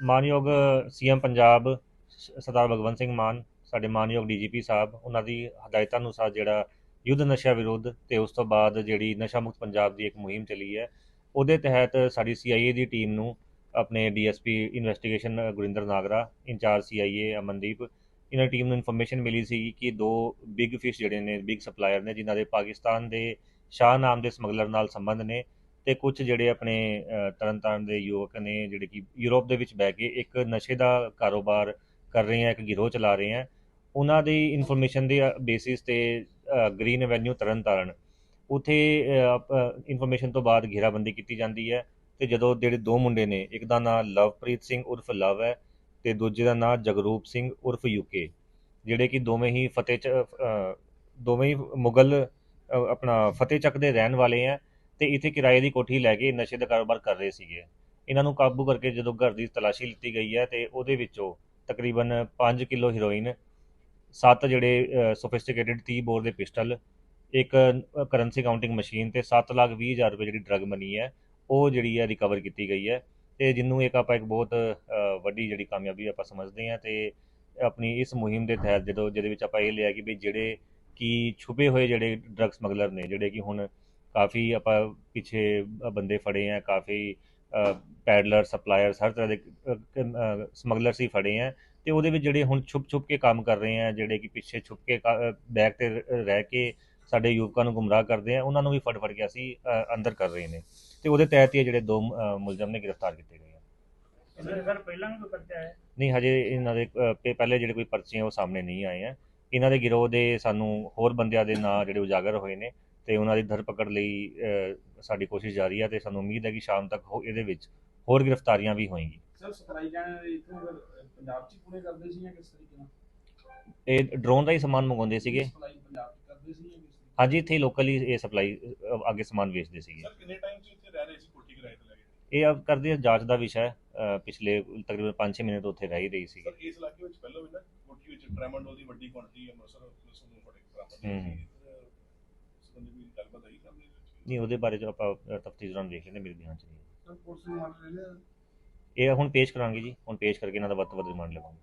ਮਾਨਯੋਗ ਸੀਐਮ ਪੰਜਾਬ ਸਰਦਾਰ ਭਗਵੰਤ ਸਿੰਘ ਮਾਨ, ਸਾਡੇ ਮਾਨਯੋਗ ਡੀਜੀਪੀ ਸਾਹਿਬ, ਉਹਨਾਂ ਦੀ ਹਦਾਇਤਾਂ ਅਨੁਸਾਰ ਜਿਹੜਾ ਯੁੱਧ ਨਸ਼ਾ ਵਿਰੁੱਧ ਤੇ ਉਸ ਤੋਂ ਬਾਅਦ ਜਿਹੜੀ ਨਸ਼ਾ ਮੁਕਤ ਪੰਜਾਬ ਦੀ ਇੱਕ ਮੁਹਿੰਮ ਚੱਲੀ ਹੈ, ਉਹਦੇ ਤਹਿਤ ਸਾਡੀ ਸੀਆਈਏ ਦੀ ਟੀਮ ਨੂੰ ਆਪਣੇ DSP investigation Gurinder Nagra, incharge CIA Amandeep, ਇਹਨਾਂ ਟੀਮ ਨੂੰ ਇਨਫੋਰਮੇਸ਼ਨ ਮਿਲੀ ਸੀ ਕਿ ਦੋ ਬਿਗ ਫਿਸ਼ ਜਿਹੜੇ ਨੇ, ਬਿਗ ਸਪਲਾਇਰ ਨੇ, ਜਿਨ੍ਹਾਂ ਦੇ ਪਾਕਿਸਤਾਨ ਦੇ ਸ਼ਾਹ ਨਾਮ ਦੇ ਸਮਗਲਰ ਨਾਲ ਸੰਬੰਧ ਨੇ ਤੇ ਕੁਝ ਜਿਹੜੇ ਆਪਣੇ ਤਰਨਤਾਰਨ ਦੇ ਯੁਵਕ ਨੇ ਜਿਹੜੇ ਕਿ ਯੂਰਪ ਦੇ ਵਿੱਚ ਬਹਿ ਕੇ ਇੱਕ ਨਸ਼ੇ ਦਾ ਕਾਰੋਬਾਰ ਕਰ ਰਹੇ ਆ, ਇੱਕ ਗਿਰੋਹ ਚਲਾ ਰਹੇ ਆ, ਉਹਨਾਂ ਦੀ ਇਨਫੋਰਮੇਸ਼ਨ ਦੇ ਬੇਸਿਸ ਤੇ ਗ੍ਰੀਨ ਐਵਨਿਊ ਤਰਨਤਾਰਨ। ਉਥੇ ਇਨਫੋਰਮੇਸ਼ਨ ਤੋਂ ਬਾਅਦ ਘੇਰਾਬੰਦੀ ਕੀਤੀ ਜਾਂਦੀ ਹੈ ਤੇ ਜਦੋਂ ਜਿਹੜੇ ਦੋ ਮੁੰਡੇ ਨੇ, ਇੱਕ ਦਾ ਨਾਮ ਲਵਪ੍ਰੀਤ ਸਿੰਘ ਉਰਫ ਲਵ ਹੈ ਤੇ ਦੂਜੇ ਦਾ ਨਾਮ ਜਗਰੂਪ ਸਿੰਘ ਉਰਫ ਯੂਕੇ ਜਿਹੜੇ ਕਿ ਦੋਵੇਂ ਹੀ ਫਤਿਹ ਦੋਵੇਂ ਹੀ ਮੁਗਲ ਆਪਣਾ ਫਤਿਹ ਚੱਕ ਦੇ ਰਹਿਣ ਵਾਲੇ ਆ ਤੇ ਇੱਥੇ ਕਿਰਾਏ ਦੀ ਕੋਠੀ ਲੈ ਕੇ ਨਸ਼ੇ ਦਾ ਕਾਰੋਬਾਰ ਕਰ ਰਹੇ ਸੀਗੇ। ਇਹਨਾਂ ਨੂੰ ਕਾਬੂ ਕਰਕੇ ਜਦੋਂ ਘਰ ਦੀ ਤਲਾਸ਼ੀ ਲਿੱਤੀ ਗਈ ਹੈ ਤੇ ਉਹਦੇ ਵਿੱਚੋਂ ਤਕਰੀਬਨ 5 ਕਿਲੋ ਹੀਰੋਇਨ ਸੱਤ ਜਿਹੜੇ ਸੋਫਿਸਟੀਕੇਟਿਡ 30 ਬੋਰ ਦੇ ਪਿਸਟਲ, ਇੱਕ ਕਰੰਸੀ ਕਾਊਂਟਿੰਗ ਮਸ਼ੀਨ ਤੇ 7 ਲੱਖ 20 ਹਜ਼ਾਰ ਰੁਪਏ ਜਿਹੜੀ ਡਰਗ ਮਨੀ ਹੈ, ਉਹ ਜਿਹੜੀ ਹੈ ਰਿਕਵਰ ਕੀਤੀ ਗਈ ਹੈ। ਤੇ ਜਿਹਨੂੰ ਇੱਕ ਆਪਾਂ ਇੱਕ ਬਹੁਤ ਵੱਡੀ ਜਿਹੜੀ ਕਾਮਯਾਬੀ ਆਪਾਂ ਸਮਝਦੇ ਹਾਂ ਤੇ ਆਪਣੀ ਇਸ ਮੁਹਿੰਮ ਦੇ ਤਹਿਤ ਜਦੋਂ ਜਿਹਦੇ ਵਿੱਚ ਆਪਾਂ ਇਹ ਲਿਆ ਕਿ ਵੀ ਜਿਹੜੇ ਕੀ ਛੁਪੇ ਹੋਏ ਜਿਹੜੇ ਡਰਗ ਸਮਗਲਰ ਨੇ, ਜਿਹੜੇ ਕਿ ਹੁਣ ਕਾਫੀ ਆਪਾਂ ਪਿੱਛੇ ਬੰਦੇ ਫੜੇ ਆ ਕਾਫੀ ਪੈਡਲਰ ਸਪਲਾਇਰਸ ਹਰ ਤਰ੍ਹਾਂ ਦੇ ਸਮਗਲਰ ਸੀ ਫੜੇ ਆ ਤੇ ਉਹਦੇ ਵਿੱਚ ਜਿਹੜੇ ਹੁਣ ਛੁਪ ਛੁਪ ਕੇ ਕੰਮ ਕਰ ਰਹੇ ਆ ਜਿਹੜੇ ਕਿ ਪਿੱਛੇ ਛੁਪ ਕੇ ਬੈਕ ਤੇ ਰਹਿ ਕੇ ਸਾਡੇ ਯੁਵਕਾਂ ਨੂੰ ਗੁੰਮਰਾਹ ਕਰਦੇ ਆ ਉਹਨਾਂ ਨੂੰ ਵੀ ਫੜ ਫੜ ਕੇ ਅਸੀਂ ਅੰਦਰ ਕਰ ਰਹੇ ਨੇ ਤੇ ਉਹਦੇ ਤਹਿਤ ਹੀ ਜਿਹੜੇ ਦੋ ਮੁਲਜ਼ਮ ਨੇ ਗ੍ਰਿਫਤਾਰ ਕੀਤੇ ਗਏ ਆ। ਸਰ ਸਰ ਪਹਿਲਾਂ ਵੀ ਕੋਈ ਪਰਚਾ ਹੈ ਨਹੀਂ ਹਜੇ ਇਹਨਾਂ ਦੇ ਪਹਿਲੇ ਜਿਹੜੇ ਕੋਈ ਪਰਚੇ ਆ ਉਹ ਸਾਹਮਣੇ ਨਹੀਂ ਆਏ ਆ। ਇਹਨਾਂ ਦੇ ਗਿਰੋਹ ਦੇ ਸਾਨੂੰ ਹੋਰ ਬੰਦਿਆਂ ਦੇ ਨਾਂ ਜਿਹੜੇ ਉਜਾਗਰ ਹੋਏ ਨੇ ਤੇ ਉਹਨਾਂ ਦੀ ਧਰਪਕੜ ਲਈ ਸਾਡੀ ਕੋਸ਼ਿਸ਼ ਜਾਰੀ ਹੈ ਤੇ ਸਾਨੂੰ ਉਮੀਦ ਹੈ ਕਿ ਸ਼ਾਮ ਤੱਕ ਇਹਦੇ ਵਿੱਚ ਹੋਰ ਗ੍ਰਿਫਤਾਰੀਆਂ ਵੀ ਹੋਣਗੀ ਸਰ ਸਪਲਾਈ ਜਾਣ ਇਥੋਂ ਪੰਜਾਬ ਚ ਹੀ ਪੂਰੇ ਕਰਦੇ ਸੀ ਜਾਂ ਕਿਸ ਤਰੀਕੇ ਨਾਲ? ਇਹ ਡਰੋਨ ਦਾ ਹੀ ਸਮਾਨ ਮੰਗਵਾਉਂਦੇ ਸੀਗੇ। ਸਪਲਾਈ ਪੰਜਾਬ ਚ ਕਰਦੇ ਸੀ ਜਾਂ ਕਿਸ ਤਰੀਕੇ ਹਾਂਜੀ ਇੱਥੇ ਲੋਕਲੀ ਇਹ ਸਪਲਾਈ ਅੱਗੇ ਸਮਾਨ ਵੇਚਦੇ ਸੀਗੇ। ਸਰ ਕਿੰਨੇ ਟਾਈਮ ਤੋਂ ਇੱਥੇ ਰਹਿ ਰਹੇ ਸੀ ਕੋਠੀ ਕਿਰਾਏ ਤੇ ਲੈ ਕੇ? ਇਹ ਅਬ ਕਰਦੇ ਆ ਜਾਂਚ ਦਾ ਵਿਸ਼ਾ ਹੈ। ਪਿਛਲੇ ਤਕਰੀਬਨ 5-6 ਮਹੀਨੇ ਤੋਂ ਉੱਥੇ ਰਹਿ ਹੀ ਰਹੀ ਸੀਗੀ। ਸਰ ਇਸ ਇਲਾਕੇ ਵਿੱਚ ਪਹਿਲਾਂ ਵੀ ਨਾ ਕੋਠੀ ਵਿੱਚ ਟ੍ਰੈਮੰਡੋਲ ਦੀ ਵੱਡੀ ਕੁਆਂਟੀਟੀ ਅੰਮ੍ਰਿਤਸਰ ਪੁਲਿਸ ਨੂੰ ਫੜੇ ਹੂੰ। ਹੋਈ ਸੀ ਬੰਦੇ ਵੀ ਗੱਲਬਾਤ ਆਈ ਸਾਹਮਣੇ ਦੇ ਵਿੱਚ? ਨਹੀਂ ਉਹਦੇ ਬਾਰੇ ਜੋ ਆਪਾਂ ਤਫਤੀਸ਼ ਦੌਰਾਨ ਦੇਖ ਲੈਂਦੇ ਮੇਰੇ ਧਿਆਨ ਚ ਨਹੀਂ ਹੈ। ਸਰ ਪੁਲਿਸ ਨੂੰ ਮੰਨ ਲੈਣੇ ਇਹ ਹੁਣ ਪੇਸ਼ ਕਰਾਂਗੇ ਜੀ ਹੁਣ ਪੇਸ਼ ਕਰਕੇ ਇਹਨਾਂ ਦਾ ਵੱਧ ਤੋਂ ਵੱਧ ਰਿਮਾਂਡ ਲਵਾਂਗੇ।